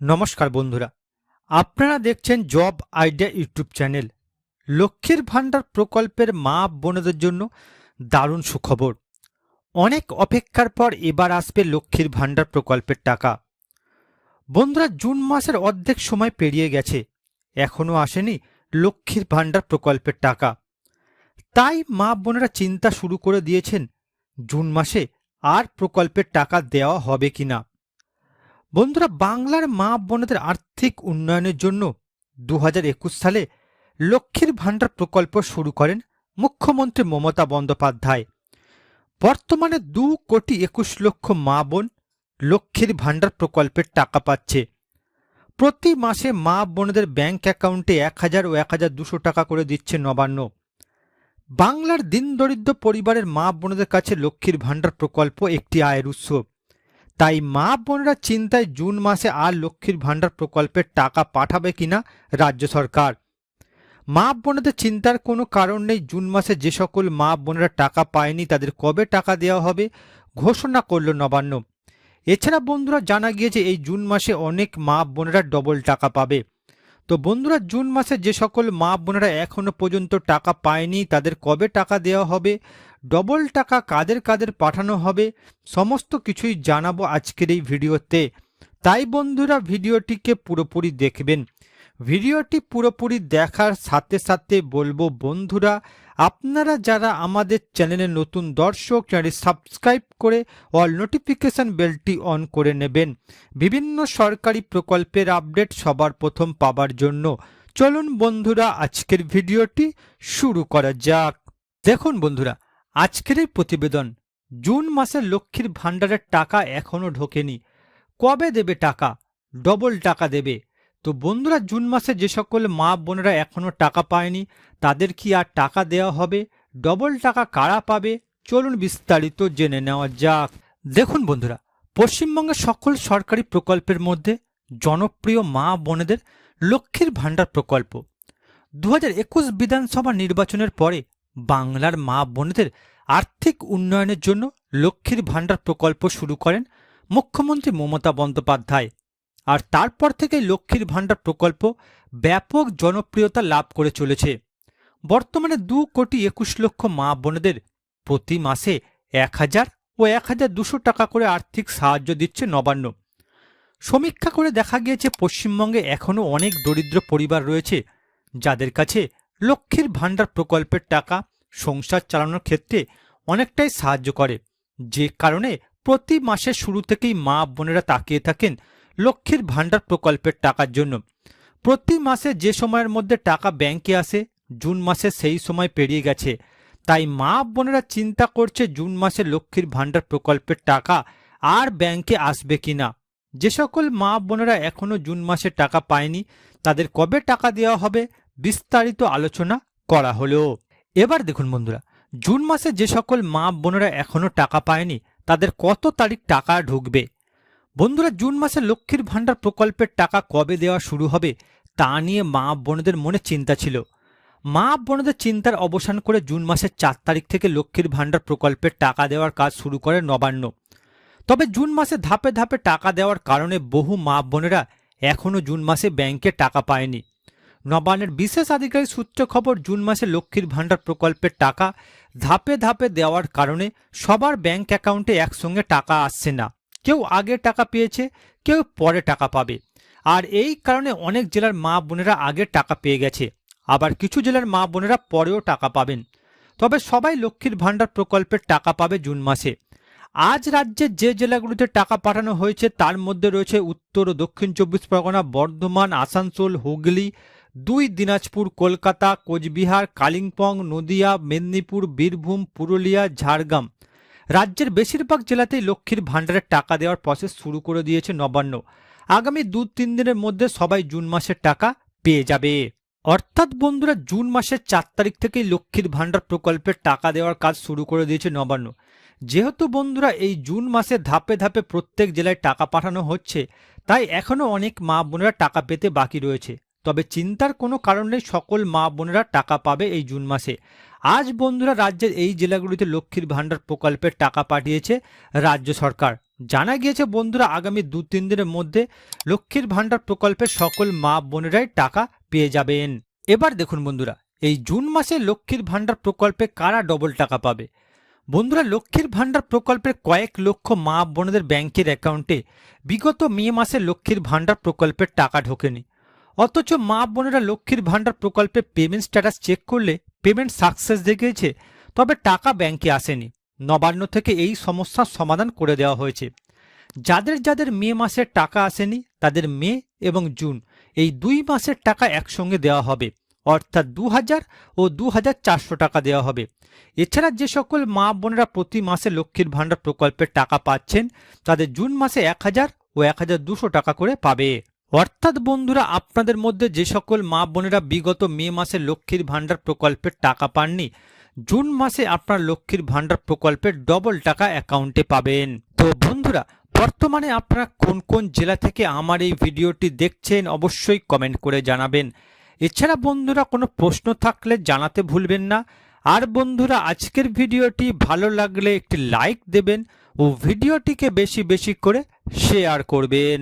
নমস্কার বন্ধুরা, আপনারা দেখছেন জব আইডিয়া ইউটিউব চ্যানেল। লক্ষ্মীর ভাণ্ডার প্রকল্পের মা বোনদের জন্য দারুণ সুখবর। অনেক অপেক্ষার পর এবার আসবে লক্ষ্মীর ভাণ্ডার প্রকল্পের টাকা। বন্ধুরা, জুন মাসের অর্ধেক সময় পেরিয়ে গেছে। এখনও আসেনি লক্ষ্মীর ভাণ্ডার প্রকল্পের টাকা। তাই মা বোনেরা চিন্তা শুরু করে দিয়েছেন, জুন মাসে আর প্রকল্পের টাকা দেওয়া হবে কিনা। বন্ধুরা, বাংলার মা বোনদের আর্থিক উন্নয়নের জন্য দু হাজার একুশ সালে লক্ষ্মীর ভাণ্ডার প্রকল্প শুরু করেন মুখ্যমন্ত্রী মমতা বন্দ্যোপাধ্যায়। বর্তমানে দু কোটি একুশ লক্ষ মা বোন লক্ষ্মীর ভাণ্ডার প্রকল্পের টাকা পাচ্ছে। প্রতি মাসে মা বোনদের ব্যাংক অ্যাকাউন্টে এক হাজার ও এক হাজার দুশো টাকা করে দিচ্ছে নবান্ন। বাংলার দিন দরিদ্র পরিবারের মা বোনদের কাছে লক্ষ্মীর ভাণ্ডার প্রকল্প একটি আয়ের উৎস। তাই মা বোনরা চিন্তায় জুন মাসে আর লক্ষ্মীর ভাণ্ডার প্রকল্পের টাকা পাঠাবে কিনা রাজ্য সরকার। মা বোনদের চিন্তার কোনো কারণ নেই জুন মাসে যে সকল মা বোনরা টাকা পায়নি তাদের কবে টাকা দেওয়া হবে ঘোষণা করল নবান্ন। এছাড়া বন্ধুরা জানা গিয়েছে এই জুন মাসে অনেক মা বোনেরা ডবল টাকা পাবে। তো বন্ধুরা জুন মাসে যে সকল মা বোনেরা এখনও পর্যন্ত টাকা পায়নি, তাদের কবে টাকা দেওয়া হবে, ডবল টাকা কাদের কাদের পাঠানো হবে, সমস্ত কিছুই জানাব আজকের এই ভিডিওতে। তাই বন্ধুরা ভিডিওটিকে পুরোপুরি দেখবেন। ভিডিওটি পুরোপুরি দেখার সাথে সাথে বলব বন্ধুরা, আপনারা যারা আমাদের চ্যানেলে নতুন দর্শক চ্যানেল সাবস্ক্রাইব করে অল নোটিফিকেশন বেলটি অন করে নেবেন। বিভিন্ন সরকারি প্রকল্পের আপডেট সবার প্রথম পাবার জন্য। চলুন বন্ধুরা, আজকের ভিডিওটি শুরু করা যাক। দেখুন বন্ধুরা, আজকের এই প্রতিবেদন, জুন মাসে লক্ষ্মীর ভাণ্ডারের টাকা এখনও ঢোকেনি। কবে দেবে টাকা? ডবল টাকা দেবে। তো বন্ধুরা জুন মাসে যে সকল মা বোনেরা এখনও টাকা পায়নি, তাদের কি আর টাকা দেওয়া হবে? ডবল টাকা কারা পাবে? চলুন বিস্তারিত জেনে নেওয়া যাক। দেখুন বন্ধুরা, পশ্চিমবঙ্গের সকল সরকারি প্রকল্পের মধ্যে জনপ্রিয় মা বোনেদের লক্ষ্মীর ভাণ্ডার প্রকল্প। দু হাজার একুশ বিধানসভা নির্বাচনের পরে বাংলার মা বোনেদের আর্থিক উন্নয়নের জন্য লক্ষ্মীর ভাণ্ডার প্রকল্প শুরু করেন মুখ্যমন্ত্রী মমতা বন্দ্যোপাধ্যায়। আর তারপর থেকে লক্ষ্মীর ভাণ্ডার প্রকল্প ব্যাপক জনপ্রিয়তা লাভ করে চলেছে। বর্তমানে দু কোটি একুশ লক্ষ মা বোনেদের প্রতি মাসে এক হাজার ও এক হাজার দুশো টাকা করে আর্থিক সাহায্য দিচ্ছে নবান্ন। সমীক্ষা করে দেখা গিয়েছে, পশ্চিমবঙ্গে এখনও অনেক দরিদ্র পরিবার রয়েছে যাদের কাছে লক্ষ্মীর ভাণ্ডার প্রকল্পের টাকা সংসার চালানোর ক্ষেত্রে অনেকটাই সাহায্য করে। যে কারণে প্রতি মাসের শুরু থেকেই মা বোনেরা তাকিয়ে থাকেন লক্ষ্মীর ভাণ্ডার প্রকল্পের টাকার জন্য। প্রতি মাসে যে সময়ের মধ্যে টাকা ব্যাংকে আসে, জুন মাসে সেই সময় পেরিয়ে গেছে। তাই মা বোনেরা চিন্তা করছে জুন মাসে লক্ষ্মীর ভাণ্ডার প্রকল্পের টাকা আর ব্যাংকে আসবে কিনা। যে সকল মা বোনেরা এখনও জুন মাসে টাকা পায়নি, তাদের কবে টাকা দেওয়া হবে বিস্তারিত আলোচনা করা হলো। এবার দেখুন বন্ধুরা, জুন মাসে যে সকল মা বোনেরা এখনও টাকা পায়নি, তাদের কত তারিখ টাকা ঢুকবে? বন্ধুরা, জুন মাসে লক্ষ্মীর ভাণ্ডার প্রকল্পের টাকা কবে দেওয়া শুরু হবে তা নিয়ে মা বোনদের মনে চিন্তা ছিল। মা বোনদের চিন্তার অবসান করে জুন মাসের চার তারিখ থেকে লক্ষ্মীর ভাণ্ডার প্রকল্পের টাকা দেওয়ার কাজ শুরু করে নবান্ন। তবে জুন মাসে ধাপে ধাপে টাকা দেওয়ার কারণে বহু মা বোনেরা এখনও জুন মাসে ব্যাংকে টাকা পায়নি। নবান্নের বিশেষ আধিকারিক সূত্র খবর, জুন মাসে লক্ষ্মীর ভাণ্ডার প্রকল্পের টাকা ধাপে ধাপে দেওয়ার কারণে সবার ব্যাংক অ্যাকাউন্টে একসঙ্গে টাকা আসছে না। কেউ আগে টাকা পেয়েছে, কেউ পরে টাকা পাবে। আর এই কারণে অনেক জেলার মা বোনেরা আগে টাকা পেয়ে গেছে। আবার কিছু জেলার মা বোনেরা পরেও টাকা পাবেন। তবে সবাই লক্ষ্মীর ভাণ্ডার প্রকল্পের টাকা পাবে জুন মাসে। আজ রাজ্যের যে জেলাগুলিতে টাকা পাঠানো হয়েছে, তার মধ্যে রয়েছে উত্তর ও দক্ষিণ চব্বিশ পরগনা, বর্ধমান, আসানসোল, হুগলি, দুই দিনাজপুর, কলকাতা, কোচবিহার, কালিম্পং, নদিয়া, মেদিনীপুর, বীরভূম, পুরুলিয়া, ঝাড়গ্রাম। রাজ্যের বেশিরভাগ জেলাতেই লক্ষ্মীর ভাণ্ডারের টাকা দেওয়ার প্রসেস শুরু করে দিয়েছে নবান্ন। আগামী দু তিন দিনের মধ্যে সবাই জুন মাসের টাকা পেয়ে যাবে। অর্থাৎ বন্ধুরা, জুন মাসের চার তারিখ থেকেই লক্ষ্মীর ভাণ্ডার প্রকল্পের টাকা দেওয়ার কাজ শুরু করে দিয়েছে নবান্ন। যেহেতু বন্ধুরা, এই জুন মাসে ধাপে ধাপে প্রত্যেক জেলায় টাকা পাঠানো হচ্ছে, তাই এখনও অনেক মা বোনেরা টাকা পেতে বাকি রয়েছে। তবে চিন্তার কোনো কারণ নেই, সকল মা বোনেরা টাকা পাবে এই জুন মাসে। আজ বন্ধুরা রাজ্যের এই জেলাগুলিতে লক্ষ্মীর ভাণ্ডার প্রকল্পের টাকা পাঠিয়েছে রাজ্য সরকার। জানা গিয়েছে বন্ধুরা আগামী দু তিন দিনের মধ্যে লক্ষ্মীর ভাণ্ডার প্রকল্পের সকল মা বোনেরাই টাকা পেয়ে যাবেন। এবার দেখুন বন্ধুরা, এই জুন মাসে লক্ষ্মীর ভাণ্ডার প্রকল্পে কারা ডবল টাকা পাবে? বন্ধুরা, লক্ষ্মীর ভাণ্ডার প্রকল্পের কয়েক লক্ষ মা বোনেদের ব্যাংকের অ্যাকাউন্টে বিগত মে মাসে লক্ষ্মীর ভাণ্ডার প্রকল্পের টাকা ঢোকেনি। অথচ মা বোনেরা লক্ষ্মীর ভাণ্ডার প্রকল্পে পেমেন্ট স্ট্যাটাস চেক করলে পেমেন্ট সাকসেস দেখিয়েছে, তবে টাকা ব্যাংকে আসেনি। নবান্ন থেকে এই সমস্যার সমাধান করে দেওয়া হয়েছে। যাদের যাদের মে মাসের টাকা আসেনি, তাদের মে এবং জুন এই দুই মাসের টাকা একসঙ্গে দেওয়া হবে, অর্থাৎ দু হাজার ও দু হাজার চারশো টাকা দেওয়া হবে। এছাড়া যে সকল মা বোনেরা প্রতি মাসে লক্ষ্মীর ভাণ্ডার প্রকল্পের টাকা পাচ্ছেন, তাদের জুন মাসে এক হাজার ও এক হাজার দুশো টাকা করে পাবে। অর্থাৎ বন্ধুরা, আপনাদের মধ্যে যে সকল মা বোনেরা বিগত মে মাসে লক্ষ্মীর ভাণ্ডার প্রকল্পের টাকা পাননি, জুন মাসে আপনার লক্ষ্মীর ভাণ্ডার প্রকল্পের ডবল টাকা অ্যাকাউন্টে পাবেন। তো বন্ধুরা, বর্তমানে আপনারা কোন কোন জেলা থেকে আমার এই ভিডিওটি দেখছেন অবশ্যই কমেন্ট করে জানাবেন। এছাড়া বন্ধুরা, কোনো প্রশ্ন থাকলে জানাতে ভুলবেন না। আর বন্ধুরা, আজকের ভিডিওটি ভালো লাগলে একটি লাইক দেবেন ও ভিডিওটিকে বেশি বেশি করে শেয়ার করবেন।